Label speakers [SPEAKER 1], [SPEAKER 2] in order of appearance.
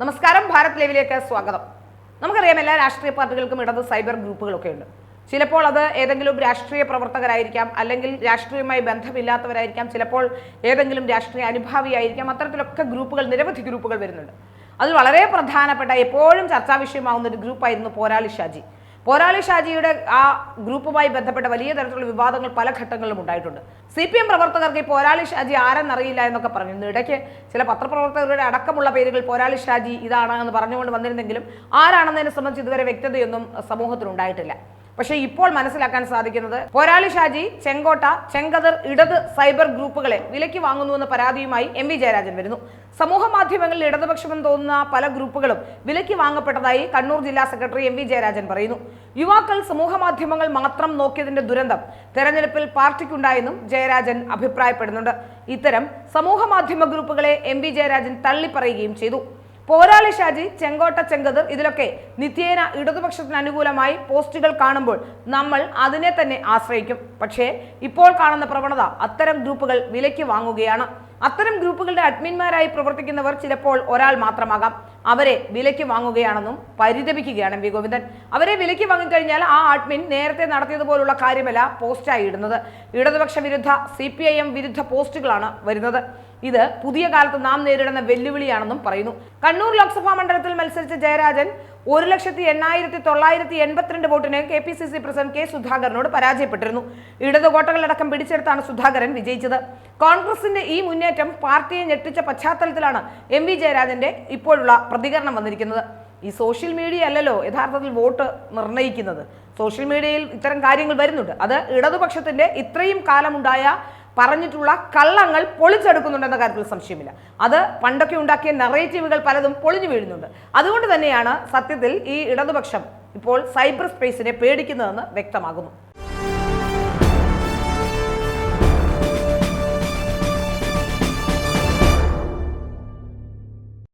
[SPEAKER 1] നമസ്കാരം ഭാരത് ലൈവിലേക്ക് സ്വാഗതം. നമുക്കറിയാം എല്ലാ രാഷ്ട്രീയ പാർട്ടികൾക്കും ഇടത് സൈബർ ഗ്രൂപ്പുകളൊക്കെ ഉണ്ട് ചിലപ്പോൾ അത് ഏതെങ്കിലും രാഷ്ട്രീയ പ്രവർത്തകരായിരിക്കാം അല്ലെങ്കിൽ രാഷ്ട്രീയമായി ബന്ധമില്ലാത്തവരായിരിക്കാം ചിലപ്പോൾ ഏതെങ്കിലും രാഷ്ട്രീയ അനുഭാവിയായിരിക്കാം അത്തരത്തിലൊക്കെ ഗ്രൂപ്പുകൾ നിരവധി ഗ്രൂപ്പുകൾ വരുന്നുണ്ട്. അതിൽ വളരെ പ്രധാനപ്പെട്ട എപ്പോഴും ചർച്ചാ വിഷയമാവുന്ന ഒരു ഗ്രൂപ്പായിരുന്നു പോരാളി ഷാജി. പോരാളി ഷാജിയുടെ ആ ഗ്രൂപ്പുമായി ബന്ധപ്പെട്ട വലിയ തരത്തിലുള്ള വിവാദങ്ങൾ പല ഘട്ടങ്ങളിലും ഉണ്ടായിട്ടുണ്ട്. സി പി എം പ്രവർത്തകർക്ക് ഈ പോരാളി ഷാജി ആരെന്നറിയില്ല എന്നൊക്കെ പറഞ്ഞിരുന്നു ഇടയ്ക്ക് ചില പത്രപ്രവർത്തകരുടെ അടക്കമുള്ള പേരുകൾ പോരാളി ഷാജി ഇതാണ് എന്ന് പറഞ്ഞുകൊണ്ട് വന്നിരുന്നെങ്കിലും ആരാണെന്നതിനെ സംബന്ധിച്ച് ഇതുവരെ വ്യക്തതയൊന്നും സമൂഹത്തിൽ ഉണ്ടായിട്ടില്ല പക്ഷേ ഇപ്പോൾ മനസ്സിലാക്കാൻ സാധിക്കുന്നത് പോരാളി ഷാജി ചെങ്കോട്ട ചെങ്കതിർ ഇടത് സൈബർ ഗ്രൂപ്പുകളെ വിലയ്ക്ക് വാങ്ങുന്നുവെന്ന പരാതിയുമായി എം വി ജയരാജൻ വരുന്നു. സമൂഹ മാധ്യമങ്ങളിൽ ഇടതുപക്ഷമെന്ന് തോന്നുന്ന പല ഗ്രൂപ്പുകളും വിലയ്ക്ക് വാങ്ങപ്പെട്ടതായി കണ്ണൂർ ജില്ലാ സെക്രട്ടറി എം വി ജയരാജൻ പറയുന്നു. യുവാക്കൾ സമൂഹ മാധ്യമങ്ങൾ മാത്രം നോക്കിയതിന്റെ ദുരന്തം തെരഞ്ഞെടുപ്പിൽ പാർട്ടിക്കുണ്ടായെന്നും ജയരാജൻ അഭിപ്രായപ്പെടുന്നുണ്ട്. ഇത്തരം സമൂഹ മാധ്യമ ഗ്രൂപ്പുകളെ എം വി ജയരാജൻ തള്ളിപ്പറയുകയും ചെയ്തു. പോരാളി ഷാജി ചെങ്കോട്ട ചെങ്കതിർ ഇതിലൊക്കെ നിത്യേന ഇടതുപക്ഷത്തിന് അനുകൂലമായി പോസ്റ്റുകൾ കാണുമ്പോൾ നമ്മൾ അതിനെ തന്നെ ആശ്രയിക്കും. പക്ഷേ ഇപ്പോൾ കാണുന്ന പ്രവണത അത്തരം ഗ്രൂപ്പുകൾ വിലയ്ക്ക് വാങ്ങുകയാണ്. അത്തരം ഗ്രൂപ്പുകളുടെ അഡ്മിന്മാരായി പ്രവർത്തിക്കുന്നവർ ചിലപ്പോൾ ഒരാൾ മാത്രമാകാം. അവരെ വിലയ്ക്ക് വാങ്ങുകയാണെന്നും പരിതപിക്കുകയാണ് എം വി. ഗോവിന്ദൻ. അവരെ വിലയ്ക്ക് വാങ്ങിക്കഴിഞ്ഞാൽ ആ അഡ്മിൻ നേരത്തെ നടത്തിയതുപോലുള്ള കാര്യമല്ല പോസ്റ്റായി ഇടുന്നത്. ഇടതുപക്ഷ വിരുദ്ധ സി പി ഐ എം വിരുദ്ധ പോസ്റ്റുകളാണ് വരുന്നത്. ഇത് പുതിയ കാലത്ത് നാം നേരിടുന്ന വെല്ലുവിളിയാണെന്നും പറയുന്നു. കണ്ണൂർ ലോക്സഭാ മണ്ഡലത്തിൽ മത്സരിച്ച ജയരാജൻ ഒരു ലക്ഷത്തി എണ്ണായിരത്തി തൊള്ളായിരത്തി എൺപത്തിരണ്ട് വോട്ടിന് K P C C president K സുധാകരനോട് പരാജയപ്പെട്ടിരുന്നു. ഇടതു കോട്ടകളടക്കം പിടിച്ചെടുത്താണ് സുധാകരൻ വിജയിച്ചത്. കോൺഗ്രസിന്റെ ഈ മുന്നേറ്റം പാർട്ടിയെ ഞെട്ടിച്ച പശ്ചാത്തലത്തിലാണ് എം വി ജയരാജന്റെ ഇപ്പോഴുള്ള പ്രതികരണം വന്നിരിക്കുന്നത്. ഈ സോഷ്യൽ മീഡിയ അല്ലല്ലോ യഥാർത്ഥത്തിൽ വോട്ട് നിർണയിക്കുന്നത് സോഷ്യൽ മീഡിയയിൽ ഇത്തരം കാര്യങ്ങൾ വരുന്നുണ്ട്. അത് ഇടതുപക്ഷത്തിന്റെ ഇത്രയും കാലമുണ്ടായ പറഞ്ഞിട്ടുള്ള കള്ളങ്ങൾ പൊളിച്ചെടുക്കുന്നുണ്ടെന്ന കാര്യത്തിൽ സംശയമില്ല. അത് പണ്ടൊക്കെ ഉണ്ടാക്കിയ നറേറ്റീവുകൾ പലതും പൊളിഞ്ഞു വീഴുന്നുണ്ട്. അതുകൊണ്ട് തന്നെയാണ് സത്യത്തിൽ ഈ ഇടതുപക്ഷം ഇപ്പോൾ സൈബർ സ്പേസിനെ പേടിക്കുന്നതെന്ന് വ്യക്തമാകുന്നു.